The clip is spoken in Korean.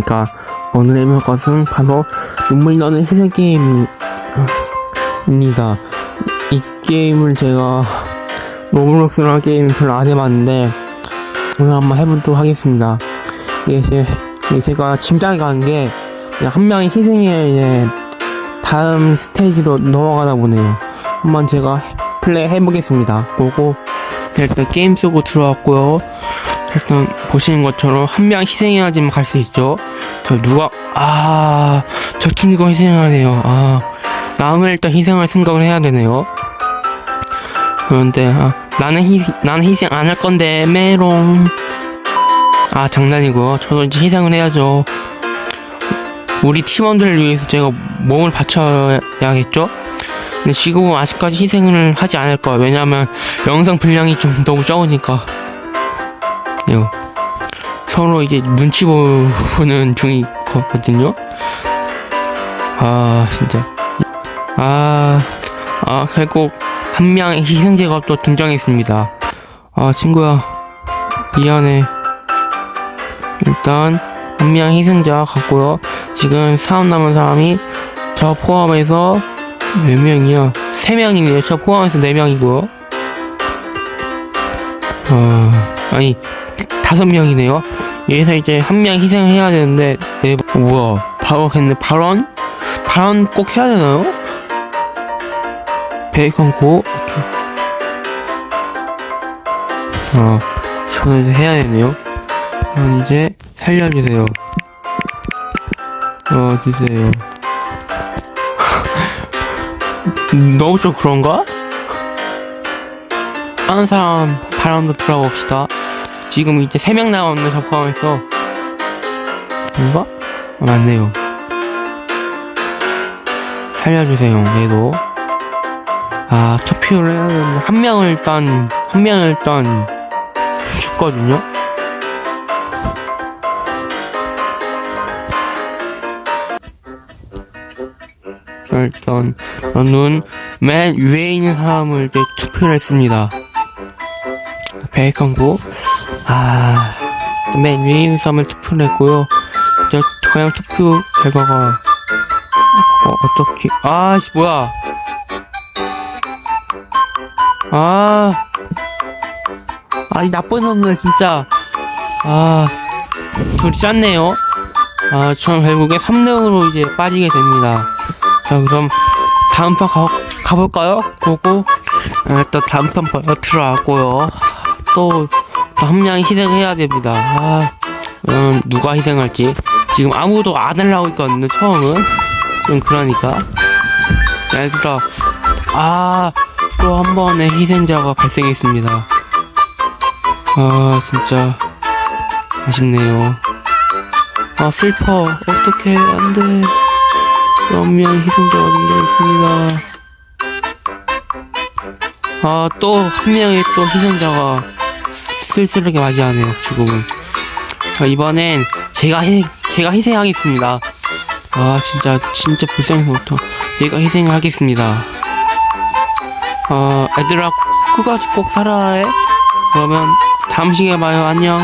그러니까 오늘 해볼 것은 바로 눈물 나는 희생 게임입니다. 이 게임을 제가 로블록스라는 게임 별로 안 해봤는데 오늘 한번 해보도록 하겠습니다. 이게, 제, 이게 제가 짐작이 가는 게 한 명이 희생해 이제 다음 스테이지로 넘어가다 보네요. 한번 제가 해- 플레이 해보겠습니다. 보고 일단 게임 속으로 들어왔고요. 일단 보시는 것처럼 한 명 희생해야지만 갈 수 있죠. 저 누가 아 저 친구가 희생하네요. 아 남을 일단 희생할 생각을 해야 되네요. 그런데 아, 나는 희 나는 희생 안 할 건데 메롱. 아 장난이고요. 저도 이제 희생을 해야죠. 우리 팀원들을 위해서 제가 몸을 바쳐야겠죠? 근데 지금은 아직까지 희생을 하지 않을 거야. 왜냐면 영상 분량이 좀 너무 적으니까. 요. 서로 이제 눈치 보는 중이거든요. 아, 진짜. 아, 아, 결국 한 명의 희생자가 또 등장했습니다. 아, 친구야. 미안해. 일단, 한 명 희생자 같고요. 지금 사람 남은 사람이 저 포함해서 몇 명이야? 세 명이네요. 저 포함해서 네 명이고요. 어, 아니, 다섯 명이네요. 여기서 이제 한 명 희생을 해야 되는데, 네, 어, 뭐야. 바로 했네. 발언? 발언 꼭 해야 되나요? 베이컨 고, 이렇게. 어, 저는 이제 해야 되네요. 저는 이제 살려주세요. 어, 주세요. 너무 좀 그런가? 다른 사람 바람도 들어봅시다. 지금 이제 3명 남았네, 저 포함해서. 뭔가? 아, 맞네요. 살려주세요, 얘도. 아, 투표를 해야 되는데, 한 명을 일단, 한 명을 일단, 죽거든요? 일단, 저는 맨 위에 있는 사람을 이제 투표를 했습니다. 베이컨고, 아, 맨 있는 사람을 투표를 했고요. 이제 그냥 투표 결과가, 어, 어떻게, 아, 씨, 뭐야. 아, 아, 이 나쁜 놈들, 진짜. 아, 둘이 짰네요. 아, 전 결국에 3등으로 이제 빠지게 됩니다. 자, 그럼 다음 판 가, 가볼까요? 보고, 아, 일단 다음 판 봐- 들어왔고요. 또, 한 명이 희생해야 됩니다. 아, 음, 누가 희생할지. 지금 아무도 안 하려고 있거든요, 처음은. 좀 그러니까. 얘들아, 아, 또 한 번의 희생자가 발생했습니다. 아, 진짜, 아쉽네요. 아, 슬퍼. 어떡해, 안 돼. 몇명 희생자가 등장했습니다. 아, 또 한 명의 또 희생자가 쓸쓸하게 맞이하네요, 죽음을. 자, 이번엔 제가 희, 제가 희생하겠습니다. 아, 진짜, 진짜 불쌍해서부터 제가 희생을 하겠습니다. 아, 얘들아, 끝까지 꼭 살아야 해. 그러면 다음 시간에 봐요. 안녕.